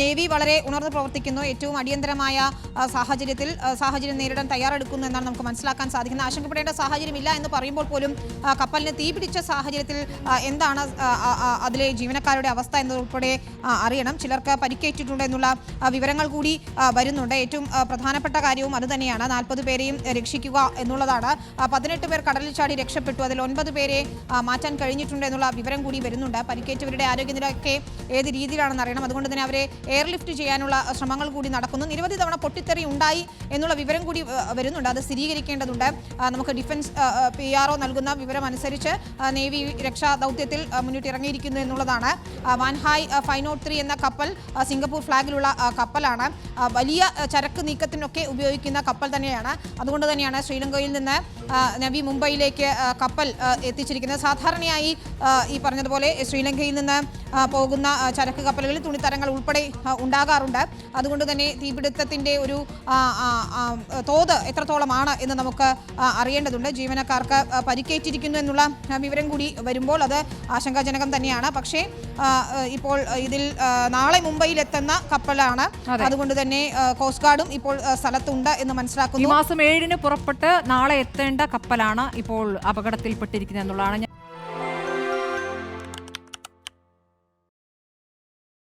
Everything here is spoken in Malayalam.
നേവി വളരെ ഉണർന്നു പ്രവർത്തിക്കുന്നു. ഏറ്റവും അടിയന്തരമായ സാഹചര്യത്തിൽ സാഹചര്യം നേരിടാൻ തയ്യാറെടുക്കുന്നു എന്നാണ് നമുക്ക് മനസ്സിലാക്കാൻ സാധിക്കുന്നത്. ആശങ്കപ്പെടേണ്ട സാഹചര്യമില്ല എന്ന് പറയുമ്പോൾ പോലും കപ്പലിന് തീപിടിച്ച സാഹചര്യത്തിൽ എന്താണ് അതിലെ ജീവനക്കാരുടെ അവസ്ഥ എന്നതുൾപ്പെടെ അറിയണം. ചിലർക്ക് പരിക്കേറ്റിട്ടുണ്ട് എന്നുള്ള വിവരങ്ങൾ കൂടി വരുന്നുണ്ട്. ഏറ്റവും പ്രധാനപ്പെട്ട കാര്യവും അത് തന്നെയാണ്. നാൽപ്പത് പേരെയും രക്ഷിക്കുക എന്നുള്ളതാണ്. പതിനെട്ട് പേർ കടലിൽ ചാടി രക്ഷപ്പെട്ടു. അതിൽ ഒൻപത് പേരെ മാറ്റാൻ കഴിഞ്ഞിട്ടുണ്ട് എന്നുള്ള വിവരം കൂടി വരുന്നുണ്ട്. പരിക്കേറ്റവരുടെ ആരോഗ്യനിലയൊക്കെ ഏത് രീതിയിലാണെന്ന് അറിയണം. അതുകൊണ്ട് തന്നെ അവരെ എയർലിഫ്റ്റ് ചെയ്യാനുള്ള ശ്രമങ്ങൾ കൂടി നടക്കുന്നു. നിരവധി തവണ പൊട്ടിത്തെറി ഉണ്ടായി എന്നുള്ള വിവരം കൂടി വരുന്നുണ്ട്. അത് സ്ഥിരീകരിക്കേണ്ടതുണ്ട്. നമുക്ക് ഡിഫൻസ് പി ആർ ഒ നൽകുന്ന വിവരം അനുസരിച്ച് നേവി രക്ഷാ ദൗത്യത്തിൽ മുന്നിട്ടിറങ്ങിയിരിക്കുന്നു എന്നുള്ളതാണ്. വാൻഹായ് ഫൈനോട്ട് ത്രീ എന്ന കപ്പൽ സിംഗപ്പൂർ ഫ്ലാഗിലുള്ള കപ്പലാണ്. വലിയ ചരക്ക് നീക്കത്തിനൊക്കെ ഉപയോഗിക്കുന്ന കപ്പൽ തന്നെയാണ്. അതുകൊണ്ട് തന്നെയാണ് ശ്രീലങ്കയിൽ നിന്ന് നവി മുംബൈയിലേക്ക് കപ്പൽ എത്തിച്ചിരിക്കുന്നത്. സാധാരണയായി ഈ പറഞ്ഞതുപോലെ ശ്രീലങ്കയിൽ നിന്ന് പോകുന്ന ചരക്ക് കപ്പലുകളിൽ തുണിത്തരങ്ങൾ ഉൾപ്പെടെ ഉണ്ടാകാറുണ്ട്. അതുകൊണ്ട് തന്നെ തീപിടുത്തത്തിന്റെ ഒരു തോത് എത്രത്തോളമാണ് എന്ന് നമുക്ക് അറിയേണ്ടതുണ്ട്. ജീവനക്കാർക്ക് പരിക്കേറ്റിരിക്കുന്നു എന്നുള്ള വിവരം കൂടി വരുമ്പോൾ അത് ആശങ്കാജനകം തന്നെയാണ്. പക്ഷേ ഇപ്പോൾ ഇതിൽ നാളെ മുംബൈയിൽ എത്തുന്ന കപ്പലാണ് അതുകൊണ്ട് തന്നെ കോസ്റ്റ് ഗാർഡും ഇപ്പോൾ സ്ഥലത്തുണ്ട് എന്ന് ഈ മനസ്സിലാക്കുന്നു മാസം ഏഴിന് പുറപ്പെട്ട് നാളെ എത്തേണ്ട കപ്പലാണ് ഇപ്പോൾ അപകടത്തിൽപ്പെട്ടിരിക്കുന്നത് എന്നുള്ളതാണ്